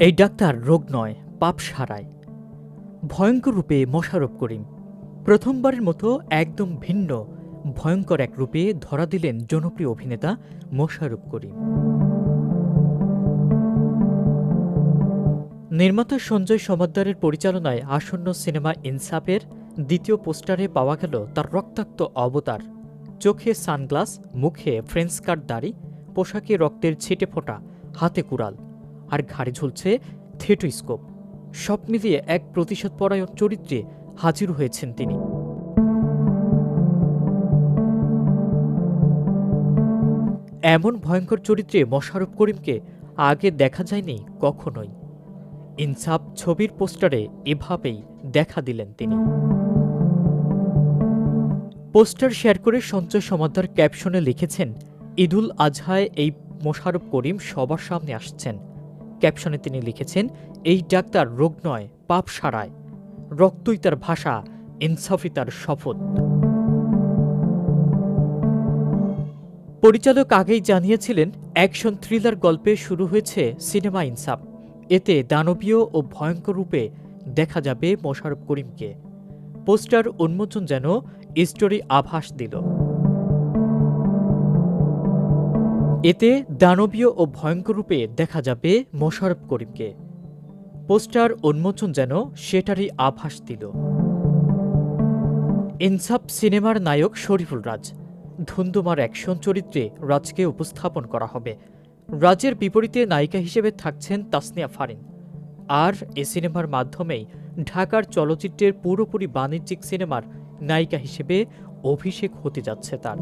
এই ডাক্তার রোগ নয়, পাপ সারায়। ভয়ঙ্কর রূপে মোশাররফ করিম। প্রথমবারের মতো একদম ভিন্ন, ভয়ঙ্কর এক রূপে ধরা দিলেন জনপ্রিয় অভিনেতা মোশাররফ করিম। নির্মাতা সঞ্জয় সমাদ্দারের পরিচালনায় আসন্ন সিনেমা ইনসাফের দ্বিতীয় পোস্টারে পাওয়া গেল তার রক্তাক্ত অবতার। চোখে সানগ্লাস, মুখে ফ্রেঞ্চ কাট দাড়ি, পোশাকে রক্তের ছিটে ফোঁটা হাতে কুড়াল। আর ঘাড়ে ঝুলছে থেটোস্কোপ। সব মিলিয়ে এক প্রতিশোধ পরায়ণ চরিত্রে হাজির হয়েছেন তিনি। এমন ভয়ঙ্কর চরিত্রে মোশাররফ করিমকে আগে দেখা যায়নি কখনোই। ইনসাফ ছবির পোস্টারে এভাবেই দেখা দিলেন তিনি। পোস্টার শেয়ার করে সঞ্চয় সমাদ্দার ক্যাপশনে লিখেছেন, ঈদুল আজহায় এই মোশাররফ করিম সবার সামনে আসছেন। ক্যাপশনে তিনি লিখেছেন, এই ডাক্তার রোগ নয়, পাপ সারায়। রক্তই তার ভাষা, ইনসাফই তার শপথ। পরিচালক আগেই জানিয়েছিলেন, অ্যাকশন থ্রিলার গল্পে শুরু হয়েছে সিনেমা ইনসাফ। এতে দানবীয় ও ভয়ঙ্কর রূপে দেখা যাবে মোশাররফ করিমকে। পোস্টার উন্মোচন যেন স্টোরি আভাস দিল। এতে দানবীয় ও ভয়ঙ্কর রূপে দেখা যাবে মোশাররফ করিমকে। পোস্টার উন্মোচন যেন সেটারই আভাস দিল। ইনসাফ সিনেমার নায়ক শরীফুল রাজ, ধুন্দুমার অ্যাকশন চরিত্রে রাজকে উপস্থাপন করা হবে। রাজের বিপরীতে নায়িকা হিসেবে থাকছেন তাসনিয়া ফারিন। আর এ সিনেমার মাধ্যমেই ঢাকার চলচ্চিত্রের পুরোপুরি বাণিজ্যিক সিনেমার নায়িকা হিসেবে অভিষেক হতে যাচ্ছে তার।